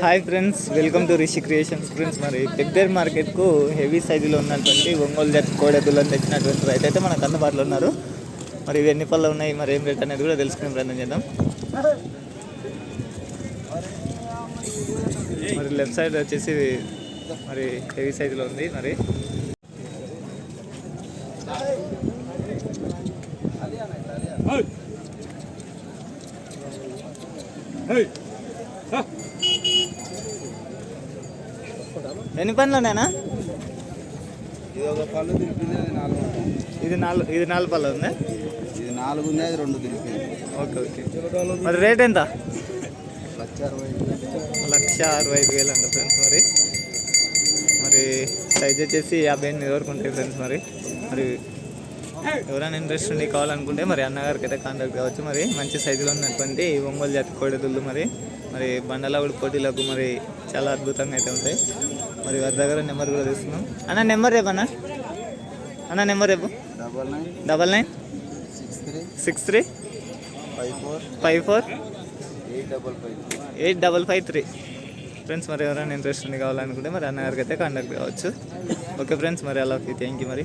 Hi friends welcome to Rishi creations. Friends మరి పెబ్బేర్ మార్కెట్కు heavy సైజులో ఉన్నటువంటి ఒంగోలు జట్ కోడెదులను తెచ్చినటువంటి రైతు అయితే మనకు అందుబాటులో ఉన్నారు. మరి ఇవి ఎన్ని పళ్ళు ఉన్నాయి మరి ఏం రేట్ అనేది కూడా తెలుసుకునే ప్రయత్నం చేద్దాం. మరి లెఫ్ట్ సైడ్ వచ్చేసి మరి హెవీ సైజులో ఉంది మరి. ఎన్ని పనులు ఉన్నాయనా ఇది ఒక పళ్ళు నాలుగు ఉంది. ఇది నాలుగు ఇది నాలుగు పళ్ళు ఉంది? ఇది నాలుగు ఉంది అది రెండు దిలిపింది ఓకే ఓకే. మరి రేట్ ఎంత? లక్ష అరవై లక్ష అరవై ఐదు వేలు అంట ఫ్రెండ్స్ మరి. మరి సైజ్ వచ్చేసి యాభై ఎనిమిది వరకు ఉంటాయి ఫ్రెండ్స్ మరి. మరి ఎవరైనా ఇంట్రెస్ట్ ఉండి కావాలనుకుంటే మరి అన్నగారికి అయితే కాంటాక్ట్ కావచ్చు మరి. మంచి సైజులో ఉన్నటువంటి ఒంగోలు జాతి కోడెదుళ్ళు మరి. మరి బండలావుడి పోటీలకు మరి చాలా అద్భుతంగా అయితే ఉంటాయి. మరి వారి దగ్గర నెంబర్ కూడా తీసుకున్నాం. అన్న నెంబర్ రేపు అన్న? అన్న నెంబర్ రేపు? Double nine. Double nine? Six three. Six three? Five four. Five four? Eight double five eight double five three. Friends మరి ఎవరైనా ఇంట్రెస్ట్ ఉంది కావాలనుకుంటే మరి అన్నగారికి అయితే కాంటాక్ట్ కావచ్చు. ఓకే ఫ్రెండ్స్ మరి అలా థ్యాంక్ యూ మరి.